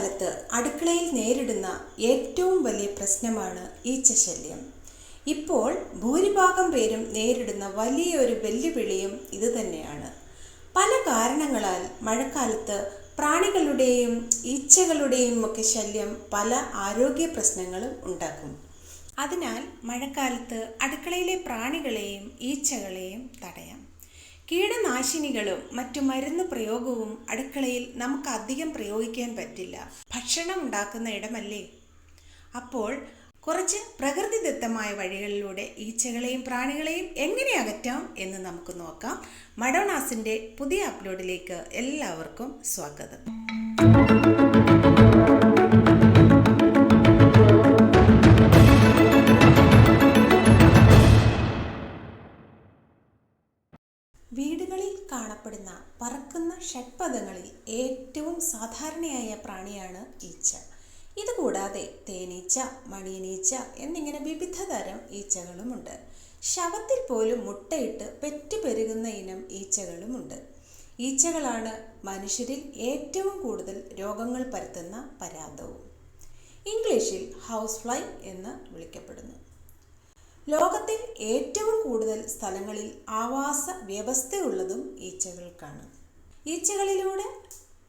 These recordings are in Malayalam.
കാലത്ത് അടുക്കളയിൽ നേരിടുന്ന ഏറ്റവും വലിയ പ്രശ്നമാണ് ഈച്ചശല്യം ഇപ്പോൾ ഭൂരിഭാഗം പേരും നേരിടുന്ന വലിയൊരു വെല്ലുവിളിയും ഇതുതന്നെയാണ് പല കാരണങ്ങളാൽ മഴക്കാലത്ത് പ്രാണികളുടെയും ഈച്ചകളുടെയും ഒക്കെ ശല്യം പല ആരോഗ്യ പ്രശ്നങ്ങളും ഉണ്ടാക്കും. അതിനാൽ മഴക്കാലത്ത് അടുക്കളയിലെ പ്രാണികളെയും ഈച്ചകളെയും തടയാം. കീടനാശിനികളും മറ്റു മരുന്ന് പ്രയോഗവും അടുക്കളയിൽ നമുക്ക് അധികം പ്രയോഗിക്കാൻ പറ്റില്ല. ഭക്ഷണം ഉണ്ടാക്കുന്ന ഇടമല്ലേ? അപ്പോൾ കുറച്ച് പ്രകൃതിദത്തമായ വഴികളിലൂടെ ഈച്ചകളെയും പ്രാണികളെയും എങ്ങനെ അകറ്റാം എന്ന് നമുക്ക് നോക്കാം. മഡോണാസിന്റെ പുതിയ അപ്ലോഡിലേക്ക് എല്ലാവർക്കും സ്വാഗതം. വീടുകളിൽ കാണപ്പെടുന്ന പറക്കുന്ന ഷഡ്പദങ്ങളിൽ ഏറ്റവും സാധാരണയായ പ്രാണിയാണ് ഈച്ച. ഇതുകൂടാതെ തേനീച്ച മണിയനീച്ച എന്നിങ്ങനെ വിവിധ തരം ഈച്ചകളുമുണ്ട്. ശവത്തിൽ പോലും മുട്ടയിട്ട് പെറ്റുപെരുകുന്ന ഇനം ഈച്ചകളുമുണ്ട്. ഈച്ചകളാണ് മനുഷ്യരിൽ ഏറ്റവും കൂടുതൽ രോഗങ്ങൾ പരത്തുന്ന പരാതവും. ഇംഗ്ലീഷിൽ ഹൗസ് ഫ്ലൈ എന്ന് വിളിക്കപ്പെടുന്നു. ലോകത്തിൽ ഏറ്റവും കൂടുതൽ സ്ഥലങ്ങളിൽ ആവാസ വ്യവസ്ഥയുള്ളതും ഈച്ചകൾക്കാണ്. ഈച്ചകളിലൂടെ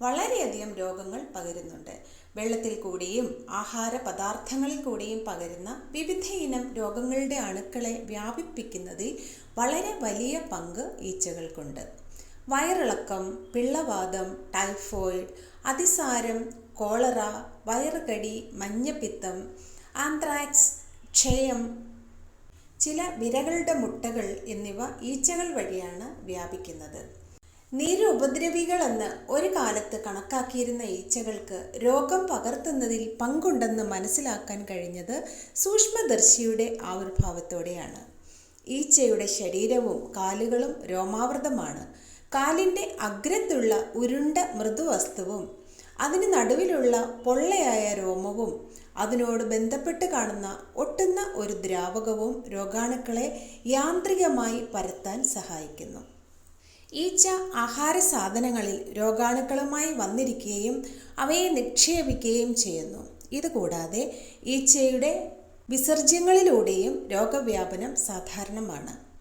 വളരെയധികം രോഗങ്ങൾ പകരുന്നുണ്ട്. വെള്ളത്തിൽ കൂടിയും ആഹാര പദാർത്ഥങ്ങളിൽ കൂടിയും പകരുന്ന വിവിധ ഇനം രോഗങ്ങളുടെ അണുക്കളെ വ്യാപിപ്പിക്കുന്നതിൽ വളരെ വലിയ പങ്ക് ഈച്ചകൾക്കുണ്ട്. വയറിളക്കം പിള്ളവാദം ടൈഫോയിഡ് അതിസാരം കോളറ വയറുകടി മഞ്ഞപ്പിത്തം ആന്ത്രാക്സ് ക്ഷയം ചില വിരകളുടെ മുട്ടകൾ എന്നിവ ഈച്ചകൾ വഴിയാണ് വ്യാപിക്കുന്നത്. നീരുപദ്രവികളെന്ന് ഒരു കാലത്ത് കണക്കാക്കിയിരുന്ന ഈച്ചകൾക്ക് രോഗം പകർത്തുന്നതിൽ പങ്കുണ്ടെന്ന് മനസ്സിലാക്കാൻ കഴിഞ്ഞത് സൂക്ഷ്മദർശിയുടെ ആവിർഭാവത്തോടെയാണ്. ഈച്ചയുടെ ശരീരവും കാലുകളും രോമാവൃതമാണ്. കാലിന്റെ അഗ്രത്തുള്ള ഉരുണ്ട മൃദുവസ്തുവും അതിന് നടുവിലുള്ള പൊള്ളയായ രോമവും അതിനോട് ബന്ധപ്പെട്ട് കാണുന്ന ഒട്ടുന്ന ഒരു ദ്രാവകവും രോഗാണുക്കളെ യാന്ത്രികമായി പരത്താൻ സഹായിക്കുന്നു. ഈച്ച ആഹാര സാധനങ്ങളിൽ രോഗാണുക്കളുമായി വന്നിരിക്കുകയും അവയെ നിക്ഷേപിക്കുകയും ചെയ്യുന്നു. ഇതുകൂടാതെ ഈച്ചയുടെ വിസർജ്യങ്ങളിലൂടെയും രോഗവ്യാപനം സാധാരണമാണ്.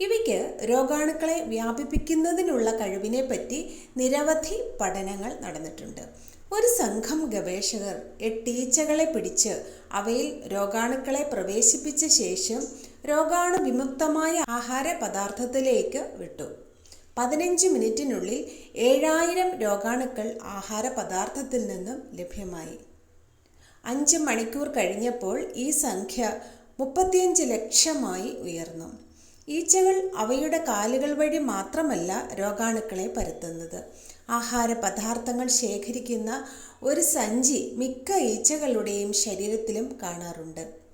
ഇവയ്ക്ക് രോഗാണുക്കളെ വ്യാപിപ്പിക്കുന്നതിനുള്ള കഴിവിനെ പറ്റി നിരവധി പഠനങ്ങൾ നടന്നിട്ടുണ്ട്. ഒരു സംഘം ഗവേഷകർ എട്ടീച്ചകളെ പിടിച്ച് അവയിൽ രോഗാണുക്കളെ പ്രവേശിപ്പിച്ച ശേഷം രോഗാണു വിമുക്തമായ ആഹാര പദാർത്ഥത്തിലേക്ക് വിട്ടു. പതിനഞ്ച് മിനിറ്റിനുള്ളിൽ ഏഴായിരം രോഗാണുക്കൾ ആഹാര പദാർത്ഥത്തിൽ നിന്നും ലഭ്യമായി. അഞ്ച് മണിക്കൂർ കഴിഞ്ഞപ്പോൾ ഈ സംഖ്യ മുപ്പത്തിയഞ്ച് ലക്ഷമായി ഉയർന്നു. ഈച്ചകൾ അവയുടെ കാലുകൾ വഴി മാത്രമല്ല രോഗാണുക്കളെ പരത്തുന്നത്. ആഹാര പദാർത്ഥങ്ങൾ ശേഖരിക്കുന്ന ഒരു സഞ്ചി മിക്ക ഈച്ചകളുടെയും ശരീരത്തിലും കാണാറുണ്ട്.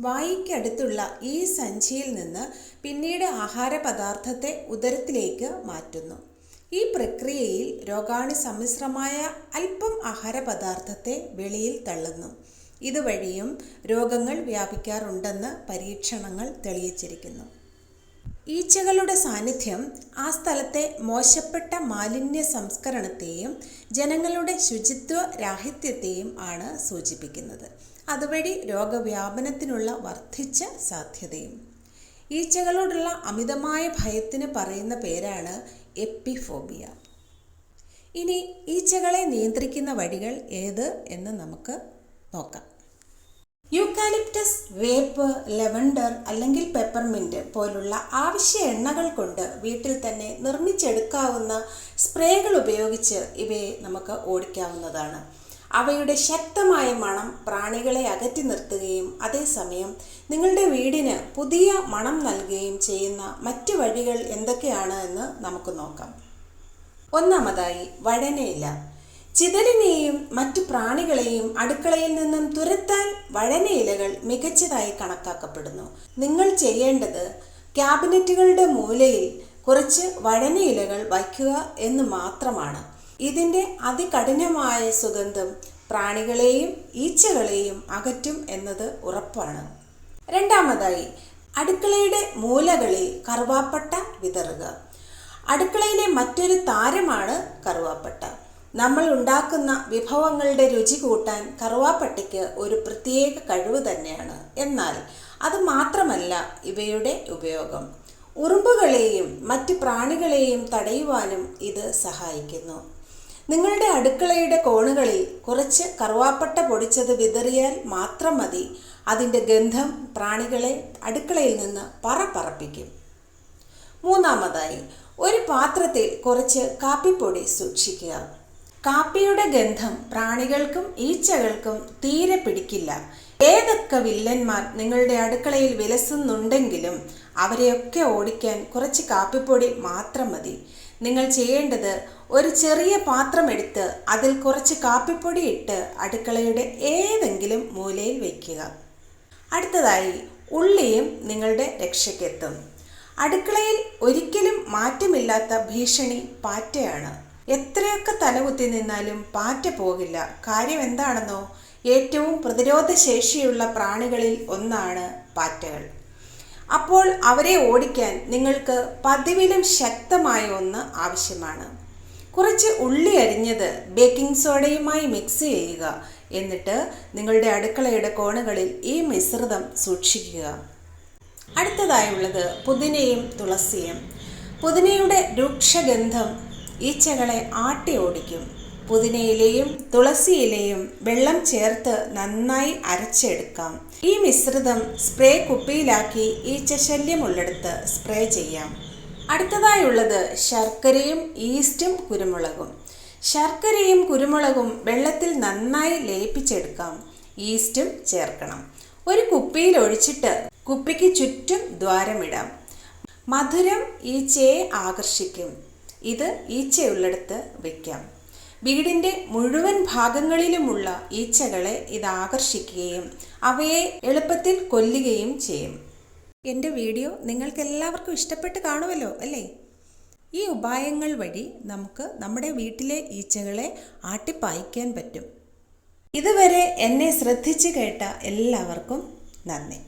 വായിക്കടുത്തുള്ള ഈ സഞ്ചിയിൽ നിന്ന് പിന്നീട് ആഹാര പദാർത്ഥത്തെ ഉദരത്തിലേക്ക് മാറ്റുന്നു. ഈ പ്രക്രിയയിൽ രോഗാണു സമ്മിശ്രമായ അല്പം ആഹാര പദാർത്ഥത്തെ വെളിയിൽ തള്ളുന്നു. ഇതുവഴിയും രോഗങ്ങൾ വ്യാപിക്കാറുണ്ടെന്ന് പരീക്ഷണങ്ങൾ തെളിയിച്ചിരിക്കുന്നു. ഈച്ചകളുടെ സാന്നിധ്യം ആ സ്ഥലത്തെ മോശപ്പെട്ട മാലിന്യ സംസ്കരണത്തെയും ജനങ്ങളുടെ ശുചിത്വ രാഹിത്യത്തെയും ആണ് സൂചിപ്പിക്കുന്നത്. അതുവഴി രോഗവ്യാപനത്തിനുള്ള വർദ്ധിച്ച സാധ്യതയും. ഈച്ചകളോടുള്ള അമിതമായ ഭയത്തിന് പറയുന്ന പേരാണ് എപ്പിഫോബിയ. ഇനി ഈച്ചകളെ നിയന്ത്രിക്കുന്ന വഴികൾ ഏത് എന്ന് നമുക്ക് നോക്കാം. യൂക്കാലിപ്റ്റസ് വേപ്പ് ലെവൻഡർ അല്ലെങ്കിൽ പെപ്പർമിന്റ് പോലുള്ള ആവശ്യ എണ്ണകൾ കൊണ്ട് വീട്ടിൽ തന്നെ നിർമ്മിച്ചെടുക്കാവുന്ന സ്പ്രേകൾ ഉപയോഗിച്ച് ഇവയെ നമുക്ക് ഓടിക്കാവുന്നതാണ്. അവയുടെ ശക്തമായ മണം പ്രാണികളെ അകറ്റി നിർത്തുകയും അതേസമയം നിങ്ങളുടെ വീടിന് പുതിയ മണം നൽകുകയും ചെയ്യുന്ന മറ്റു വഴികൾ എന്തൊക്കെയാണ് എന്ന് നമുക്ക് നോക്കാം. ഒന്നാമതായി വഴനയില. ചിതലിനെയും മറ്റു പ്രാണികളെയും അടുക്കളയിൽ നിന്നും തുരത്താൻ വഴന ഇലകൾ മികച്ചതായി കണക്കാക്കപ്പെടുന്നു. നിങ്ങൾ ചെയ്യേണ്ടത് ക്യാബിനറ്റുകളുടെ മൂലയിൽ കുറച്ച് വഴന ഇലകൾ വയ്ക്കുക എന്ന് മാത്രമാണ്. ഇതിന്റെ അതികഠിനമായ സുഗന്ധം പ്രാണികളെയും ഈച്ചകളെയും അകറ്റും എന്നത് ഉറപ്പാണ്. രണ്ടാമതായി അടുക്കളയുടെ മൂലകളിൽ കറുവാപ്പട്ട വിതറുക. അടുക്കളയിലെ മറ്റൊരു താരമാണ് കറുവാപ്പട്ട. നമ്മൾ ഉണ്ടാക്കുന്ന വിഭവങ്ങളുടെ രുചി കൂട്ടാൻ കറുവാപ്പട്ടിക്ക് ഒരു പ്രത്യേക കഴിവ് തന്നെയാണ്. എന്നാൽ അത് മാത്രമല്ല ഇവയുടെ ഉപയോഗം. ഉറുമ്പുകളെയും മറ്റ് പ്രാണികളെയും തടയുവാനും ഇത് സഹായിക്കുന്നു. നിങ്ങളുടെ അടുക്കളയുടെ കോണുകളിൽ കുറച്ച് കറുവാപ്പട്ട പൊടിച്ചത് വിതറിയാൽ മാത്രം മതി. അതിന്റെ ഗന്ധം പ്രാണികളെ അടുക്കളയിൽ നിന്ന് പറ പറപ്പിക്കും മൂന്നാമതായി ഒരു പാത്രത്തിൽ കുറച്ച് കാപ്പിപ്പൊടി സൂക്ഷിക്കുക. കാപ്പിയുടെ ഗന്ധം പ്രാണികൾക്കും ഈച്ചകൾക്കും തീരെ പിടിക്കില്ല. ഏതൊക്കെ വില്ലന്മാർ നിങ്ങളുടെ അടുക്കളയിൽ വിലസുന്നുണ്ടെങ്കിലും അവരെയൊക്കെ ഓടിക്കാൻ കുറച്ച് കാപ്പിപ്പൊടി മാത്രം മതി. നിങ്ങൾ ചെയ്യേണ്ടത് ഒരു ചെറിയ പാത്രം എടുത്ത് അതിൽ കുറച്ച് കാപ്പിപ്പൊടി ഇട്ട് അടുക്കളയുടെ ഏതെങ്കിലും മൂലയിൽ വയ്ക്കുക അടുത്തതായി ഉള്ളിയും നിങ്ങളുടെ രക്ഷയ്ക്കെത്തും. അടുക്കളയിൽ ഒരിക്കലും മാറ്റമില്ലാത്ത ഭീഷണി പാറ്റയാണ്. എത്രയൊക്കെ തലകുത്തി നിന്നാലും പാറ്റ പോകില്ല. കാര്യം എന്താണെന്നോ? ഏറ്റവും പ്രതിരോധശേഷിയുള്ള പ്രാണികളിൽ ഒന്നാണ് പാറ്റകൾ. അപ്പോൾ അവരെ ഓടിക്കാൻ നിങ്ങൾക്ക് പതിവിലും ശക്തമായ ഒന്ന് ആവശ്യമാണ്. കുറച്ച് ഉള്ളി അരിഞ്ഞത് ബേക്കിംഗ് സോഡയുമായി മിക്സ് ചെയ്യുക. എന്നിട്ട് നിങ്ങളുടെ അടുക്കളയുടെ കോണുകളിൽ ഈ മിശ്രിതം സൂക്ഷിക്കുക. അടുത്തതായുള്ളത് പുതിനയും തുളസിയും. പുതിനയുടെ രൂക്ഷഗന്ധം ഈച്ചകളെ ആട്ടി ഓടിക്കും. പുതിനയിലയും തുളസിയിലയും വെള്ളം ചേർത്ത് നന്നായി അരച്ചെടുക്കാം. ഈ മിശ്രിതം സ്പ്രേ കുപ്പിയിലാക്കി ഈച്ചശല്യമുള്ളിടത്ത് സ്പ്രേ ചെയ്യാം. അടുത്തതായുള്ളത് ശർക്കരയും ഈസ്റ്റും കുരുമുളകും. ശർക്കരയും കുരുമുളകും വെള്ളത്തിൽ നന്നായി ലയിപ്പിച്ചെടുക്കാം. ഈസ്റ്റും ചേർക്കണം. ഒരു കുപ്പിയിൽ ഒഴിച്ചിട്ട് കുപ്പിക്ക് ചുറ്റും ദ്വാരമിടാം. മധുരം ഈച്ചയെ ആകർഷിക്കും. ഇത് ഈച്ചയുള്ളിടത്ത് വയ്ക്കാം വീടിന്റെ മുഴുവൻ ഭാഗങ്ങളിലുമുള്ള ഈച്ചകളെ ഇത് ആകർഷിക്കുകയും അവയെ എളുപ്പത്തിൽ കൊല്ലുകയും ചെയ്യും. എന്റെ വീഡിയോ നിങ്ങൾക്ക് എല്ലാവർക്കും ഇഷ്ടപ്പെട്ട് കാണുമല്ലോ അല്ലേ? ഈ ഉപായങ്ങൾ വഴി നമുക്ക് നമ്മുടെ വീട്ടിലെ ഈച്ചകളെ ആട്ടിപ്പായിക്കാൻ പറ്റും. ഇതുവരെ എന്നെ ശ്രദ്ധിച്ചു കേട്ട എല്ലാവർക്കും നന്ദി.